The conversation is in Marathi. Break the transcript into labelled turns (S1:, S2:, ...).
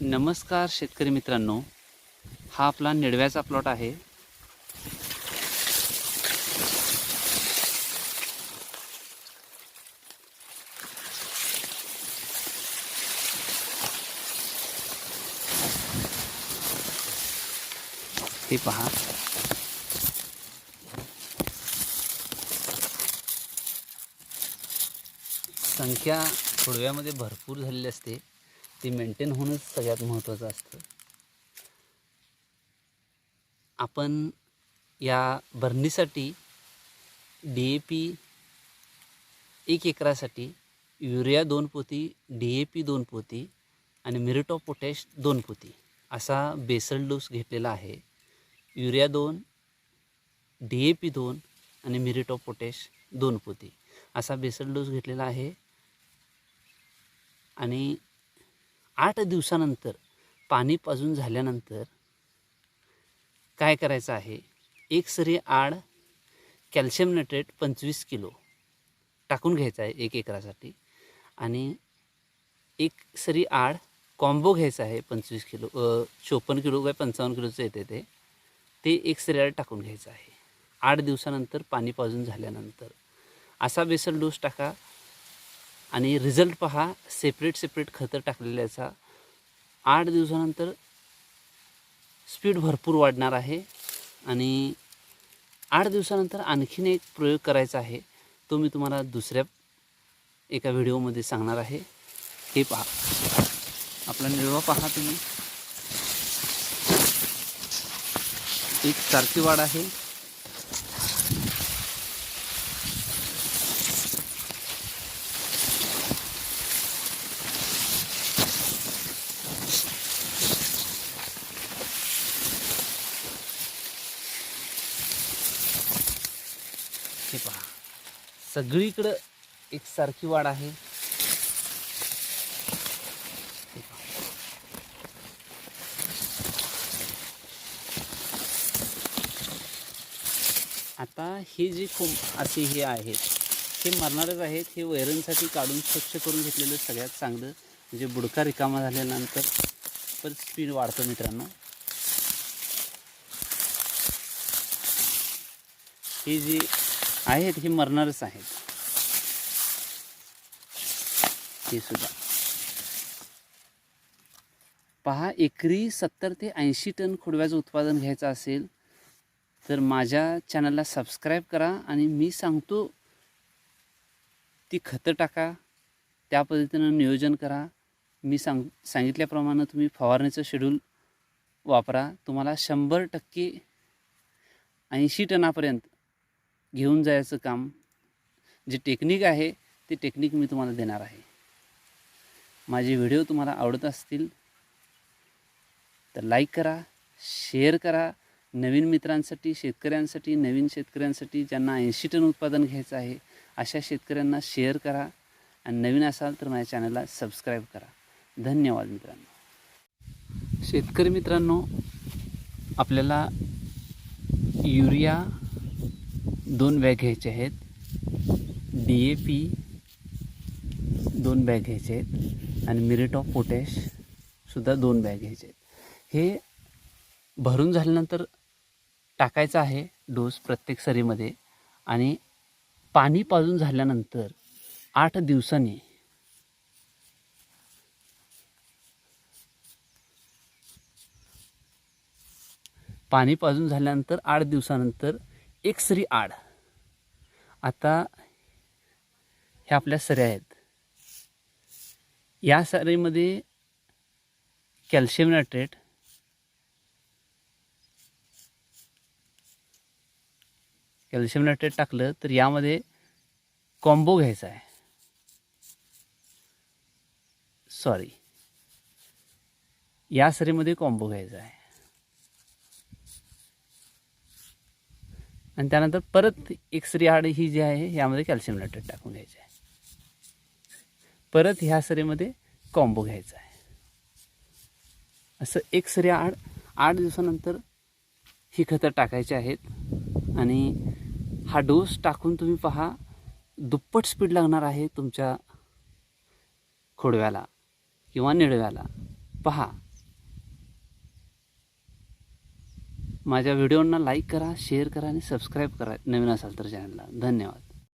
S1: नमस्कार शेतकरी मित्रांनो. हा आपला निडव्याचा प्लॉट आहे. हे पहा. संख्या खोडव्यामध्ये भरपूर झालेली असते. ती मेंटेन होणंच सगळ्यात महत्त्वाचं असतं. आपण या भरणीसाठी डी ए पी एक एकरासाठी युरिया दोन पोती डी ए पी दोन पोती आणि मिरिट ऑफ पोटॅश दोन पोती असा बेसल डोस घेतलेला आहे. युरिया दोन डी ए पी दोन आणि मिरिट ऑफ पोटॅश दोन पोती असा बेसल डोस घेतलेला आहे. आणि आठ दिवसानंतर पाणी पाजून झाल्यानंतर काय करायचं आहे? एक सरी आड कॅल्शियम नट्रेट पंचवीस किलो टाकून घ्यायचा आहे एक एकरासाठी. आणि एक सरी आड कॉम्बो घ्यायचा आहे पंचवीस किलो चोपन्न किलो काय पंचावन्न किलोचं येते ते. ते एक सरी आड टाकून घ्यायचं आहे. आठ दिवसानंतर पाणी पाजून झाल्यानंतर. असा बेसल डोस टाका. आणि रिझल्ट पहा सेपरेट सेपरेट खतं टाकलेल्याचा. आठ दिवसानंतर स्पीड भरपूर वाढणार आहे आणि आठ दिवसानंतर आणखीन एक प्रयोग करायचा आहे. तो मी तुम्हाला दुसऱ्या एका व्हिडिओमध्ये सांगणार आहे. हे पहा. आपला निळवा पहा तुम्ही. एक सारखी वाढ आहे. हे पहा. सगळीकडं एक सारखी वाढ आहे. आता हे जे खूप असे हे आहेत हे मरणारच आहेत हे वैरणसाठी काढून स्वच्छ करून घेतलेलं सगळ्यात चांगलं म्हणजे बुडका रिकामा झाल्यानंतर परत स्पीड वाढतं मित्रांनो. हे जे आहेत हे मरणारच आहेत. हे सुद्धा. पहा एकरी सत्तर ते ऐंशी टन खोडव्याचं उत्पादन घ्यायचं असेल तर माझ्या चॅनलला सबस्क्राईब करा आणि मी सांगतो ती खतं टाका त्या पद्धतीनं नियोजन करा. मी सांग सांगितल्याप्रमाणे तुम्ही फवारणीचं शेड्यूल वापरा. तुम्हाला शंभर टक्के ऐंशी टनापर्यंत घेऊन जायचं काम. जे टेक्निक आहे ते टेक्निक मी तुम्हाला देणार आहे. माझे व्हिडिओ तुम्हाला आवडत असतील तर लाईक करा शेअर करा. नवीन मित्रांसाठी शेतकऱ्यांसाठी नवीन शेतकऱ्यांसाठी ज्यांना ऐंशी टन उत्पादन घ्यायचं आहे अशा शेतकऱ्यांना शेअर करा. आणि नवीन असाल तर माझ्या चॅनलला सबस्क्राईब करा. धन्यवाद मित्रांनो. शेतकरी मित्रांनो आपल्याला युरिया दोन बॅग घ्यायचे आहेत. डी ए पी दोन बॅग घ्यायचे आहेत. आणि मिरिट ऑफ पोटॅशसुद्धा दोन बॅग घ्यायचे आहेत. हे भरून झाल्यानंतर टाकायचं आहे डोस प्रत्येक सरीमध्ये. आणि पाणी पाजून झाल्यानंतर आठ दिवसांनी पाणी पाजून झाल्यानंतर आठ दिवसानंतर एक सरी आड. आता ह्या आपल्या सऱ्या आहेत. या सरीमध्ये कॅल्शियम नायट्रेट कॅल्शियम नायट्रेट टाकलं तर यामध्ये कॉम्बो घ्यायचा आहे. सॉरी. या सरीमध्ये कॉम्बो घ्यायचा आहे. आणि त्यानंतर परत एक स्त्री आड ही जी आहे यामध्ये कॅल्शियम नायट्रेट टाकून घ्यायचे आहे. परत ह्या सरीमध्ये कॉम्बो घ्यायचा आहे. असं एक सरी आड आठ दिवसानंतर ही खतं टाकायची आहेत. आणि हा डोस टाकून तुम्ही पहा दुप्पट स्पीड लागणार आहे तुमच्या खोडव्याला किंवा निडव्याला पहा माझ्या व्हिडिओंना लाईक करा शेअर करा आणि सबस्क्राईब करा नवीन असाल तर चॅनलला धन्यवाद.